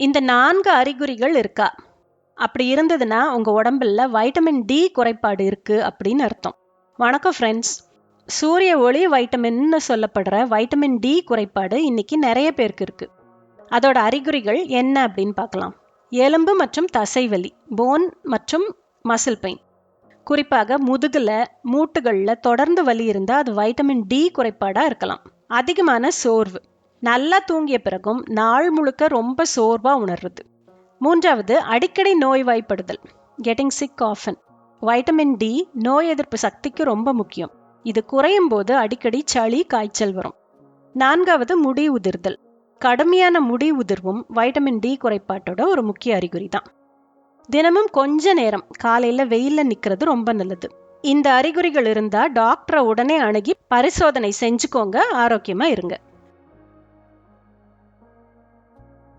இந்த நான்கு அறிகுறிகள் இருக்கா? அப்படி இருந்ததுன்னா உங்கள் உடம்புல வைட்டமின் டி குறைபாடு இருக்கு அப்படின்னு அர்த்தம். வணக்கம் ஃப்ரெண்ட்ஸ் சூரிய ஒளி வைட்டமின்னு சொல்லப்படுற வைட்டமின் டி குறைபாடு இன்னைக்கு நிறைய பேருக்கு இருக்கு. அதோட அறிகுறிகள் என்ன அப்படின்னு பார்க்கலாம். எலும்பு மற்றும் தசைவலி போன் மற்றும் மசில் பெயின் குறிப்பாக முதுகில் மூட்டுகளில் தொடர்ந்து வலி இருந்தால் அது வைட்டமின் டி குறைபாடாக இருக்கலாம். அதிகமான சோர்வு. நல்லா தூங்கிய பிறகும் நாள் முழுக்க ரொம்ப சோர்வா உணர்றது. மூன்றாவது அடிக்கடி நோய்வாய்ப்படுதல் getting sick often vitamin D நோய் எதிர்ப்பு சக்திக்கு ரொம்ப முக்கியம். இது குறையும் போது அடிக்கடி சளி காய்ச்சல் வரும். நான்காவது முடி உதிர்தல். கடுமையான முடி உதிர்வும் வைட்டமின் டி குறைபாட்டோட ஒரு முக்கிய அறிகுறி தான். தினமும் கொஞ்ச நேரம் காலையில வெயில்ல நிக்கிறது ரொம்ப நல்லது. இந்த அறிகுறிகள் இருந்தா டாக்டரை உடனே அணுகி பரிசோதனை செஞ்சுக்கோங்க ஆரோக்கியமா இருங்க.